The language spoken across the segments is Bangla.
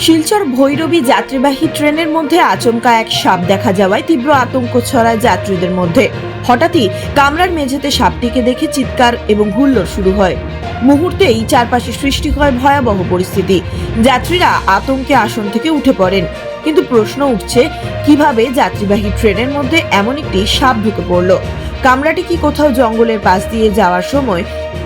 শিলচর ভৈরবী যাত্রীবাহী ট্রেনের মধ্যে আচমকা এক সাপ দেখা যাওয়ায় তীব্র আতঙ্ক ছড়ায় যাত্রীদের মধ্যে। হঠাৎই কামরার মেঝেতে সাপটিকে দেখে চিৎকার এবং হুল্লোড় শুরু হয়। মুহূর্তেই চারপাশে সৃষ্টি হয় ভয়াবহ পরিস্থিতি। যাত্রীরা আতঙ্কে আসন থেকে উঠে পড়েন। কিন্তু প্রশ্ন উঠছে, কীভাবে যাত্রীবাহী ট্রেনের মধ্যে এমন একটি সাপ ঢুকে পড়ল? কামরাটি কি কোথাও জঙ্গলের পাশ দিয়ে যাওয়ার সময়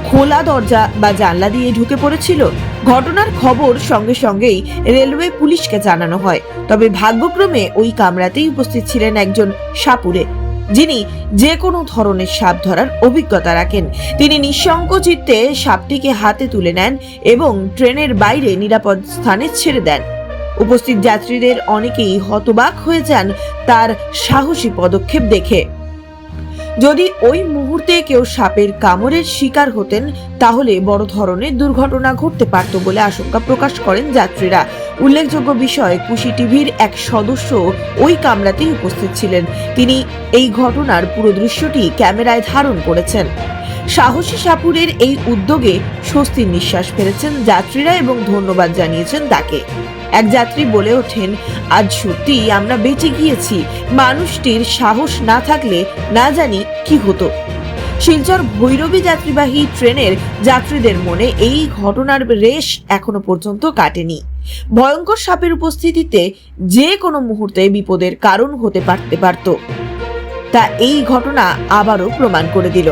খোলা দরজা বা জানলা দিয়ে ঢুকে পড়েছিল। ঘটনার খবর সঙ্গে সঙ্গেই রেলওয়ে পুলিশকে জানানো হয়। তবে ভাগ্যক্রমে ওই কামরাতেই উপস্থিত ছিলেন একজন সাপুরে, যিনি যে কোনো ধরনের সাপ ধরার অভিজ্ঞতা রাখেন। তিনি নিঃসংকোচিত্তে সাপটিকে হাতে তুলে নেন এবং ট্রেনের বাইরে নিরাপদ স্থানে ছেড়ে দেন। উপস্থিত যাত্রীদের অনেকেই হতবাক হয়ে যান তার সাহসী পদক্ষেপ দেখে। যদি ওই মুহূর্তে কেউ সাপের কামড়ের শিকার হতেন, তাহলে বড় ধরনের দুর্ঘটনা ঘটতে পারত বলে আশঙ্কা প্রকাশ করেন যাত্রীরা। উল্লেখযোগ্য বিষয়, কুশি টিভির এক সদস্য ওই কামরাতেই উপস্থিত ছিলেন। তিনি এই ঘটনার পুরো দৃশ্যটি ক্যামেরায় ধারণ করেছেন। সাহসী সাপুরের এই উদ্যোগে স্বস্তির নিঃশ্বাস ফেলেছেন যাত্রীরা এবং ধন্যবাদ জানিয়েছেন তাকে। এক যাত্রী বলে ওঠেন, আজ সত্যি আমরা বেঁচে গিয়েছি। মানুষটির সাহস না থাকলে না জানি কি হতো। শিলচর ভৈরবী যাত্রীবাহী ট্রেনের যাত্রীদের মনে এই ঘটনার রেশ এখনও পর্যন্ত কাটেনি। ভয়ঙ্কর সাপের উপস্থিতিতে যে কোনো মুহূর্তে বিপদের কারণ হতে পারতে পারত। তা এই ঘটনা আবারও প্রমাণ করে দিল।